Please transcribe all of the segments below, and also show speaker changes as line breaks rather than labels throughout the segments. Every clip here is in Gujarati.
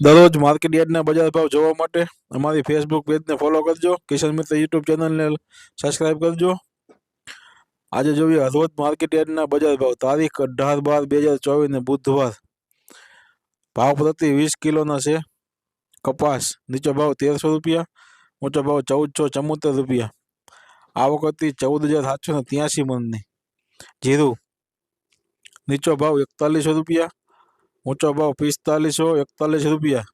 દરરોજ માર્કેટ યાર્ડના બજાર ભાવ જોવા માટે અમારી ફેસબુક પેજને ફોલો કરજો. કિશન મિત્ર યુટ્યુબ ચેનલને સબસ્ક્રાઇબ કરજો. આજે જોઈએ હળવદ માર્કેટ યાર્ડના બજાર ભાવ. તારીખ અઢાર બાર બે હજાર ચોવીસને બુધવાર. ભાવ પ્રતિ વીસ કિલોના છે. કપાસ નીચો ભાવ તેરસો રૂપિયા ઊંચો ભાવ ચૌદસો ચુમ્મોતેર રૂપિયા. આવક હતી ચૌદ હજાર સાતસો ને ત્યાંસી મણની. જીરું નીચો ભાવ એકતાલીસો રૂપિયા ઊંચો ભાવ પિસ્તાલીસો એકતાલીસ રૂપિયા.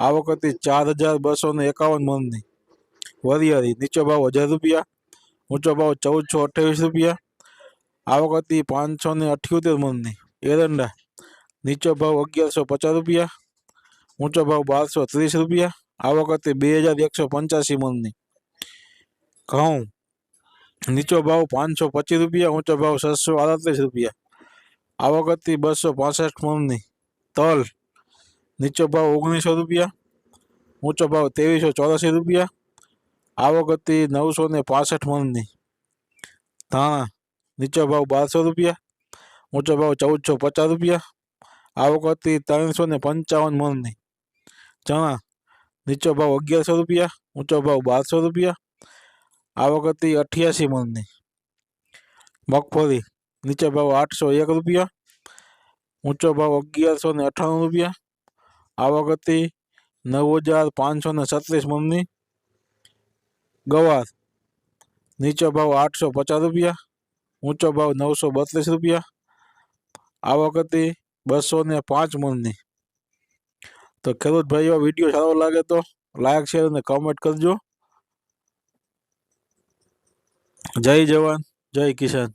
આ વખતે ચાર હજાર બસો ને એકાવન મણની. વરિયાળી, નીચો ભાવ હજાર રૂપિયા, ઊંચો ભાવ ચૌદસો અઠ્યાવીસ રૂપિયા. આ વખતે પાંચસો ને અઠ્યોતેર મણની. એરંડા, નીચો ભાવ અગિયારસો પચાસ રૂપિયા, ઊંચો ભાવ બારસો ત્રીસ રૂપિયા. આ વખતે બે હજાર એકસો પંચ્યાસી મણની. ઘઉં, નીચો ભાવ પાંચસો પચીસ રૂપિયા, ઊંચો ભાવ છસો આડત્રીસ રૂપિયા. આ વખતે બસો પાસઠ મણની. તલ, નીચો ભાવ ઓગણીસો રૂપિયા, ઊંચો ભાવ ત્રેવીસો ચોરાસી રૂપિયા, આવક હતી નવસો ને પાસઠ મણની. ધાણા, નીચો ભાવ બારસો રૂપિયા, ઊંચો ભાવ ચૌદસો પચાસ રૂપિયા, આવક હતી ત્રણસો ને પંચાવન મણની. ચણા, નીચો ભાવ અગિયારસો રૂપિયા, ઊંચો ભાવ બારસો રૂપિયા, આવક હતી અઠ્યાસી મણની. મગફળી, નીચો ભાવ આઠસો એક રૂપિયા ઊંચો ભાવ અગિયારસો ને અઠ્ઠાણું રૂપિયા. આવક હતી નવ હજાર પાંચસો ને છત્રીસ મણની ગવાર નીચો ભાવ આઠસો પચાસ રૂપિયા, ઊંચો ભાવ નવસો બત્રીસ રૂપિયા. આવક હતી બસો ને પાંચ મણની. તો ખેડૂત ભાઈઓ, વીડિયો સારો લાગે તો લાયક શેર અને કમેન્ટ કરજો. જય જવાન, જય કિસાન.